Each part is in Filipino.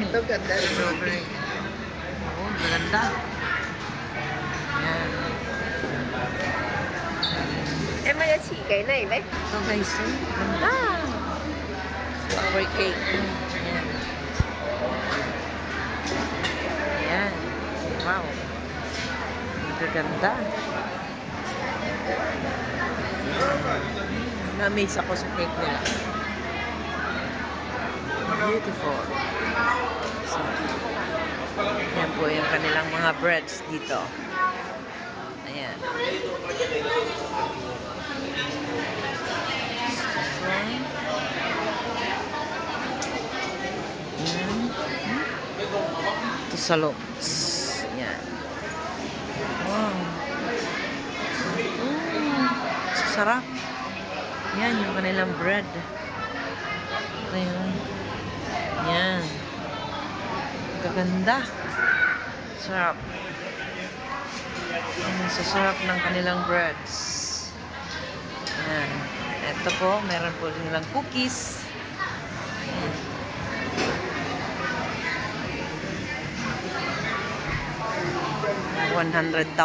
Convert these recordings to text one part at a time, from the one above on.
Ito ganda. Strawberry. Oo, maganda. Yan. Em ơi, chỉ cái này đấy. Ito guys, eh. Ganda. Flower cake. Ayan. Ayan. Wow. Magaganda. Na-amaze ako sa cake nila. Beautiful. So, yan po yung kanilang mga breads dito. Ayan. Ito sa loob. Ayan. Wow. Mm. Sarap. Yan, yung kanilang bread. Ayan. Yan. Gaganda. Sarap. Ang sasarap ng kanilang breads. Ayan. Ito po, meron po nilang cookies. Ayan. $100,000.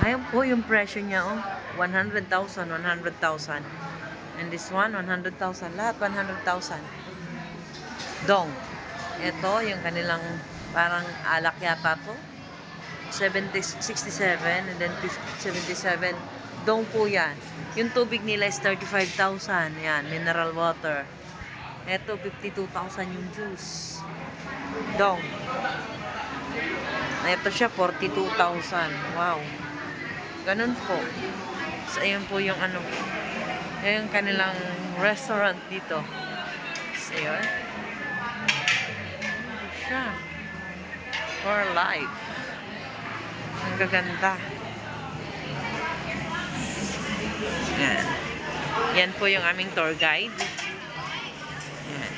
Ayun po yung presyo niya, oh. 100,000, 100,000. And this one, 100,000. Lahat 100,000. Dong. Ito, yung kanilang parang alak yata to. 70, 67 and then 50, 77. Dong po yan. Yung tubig nila is 35,000. Yan, mineral water. Ito, 52,000 yung juice. Dong. Ito siya, 42,000. Wow. Ganun po. So, ayun po yung ano. Yung kanilang restaurant dito. So, yun. Siya. For life. Ang gaganda. Yan. Yan po yung aming tour guide. Yan.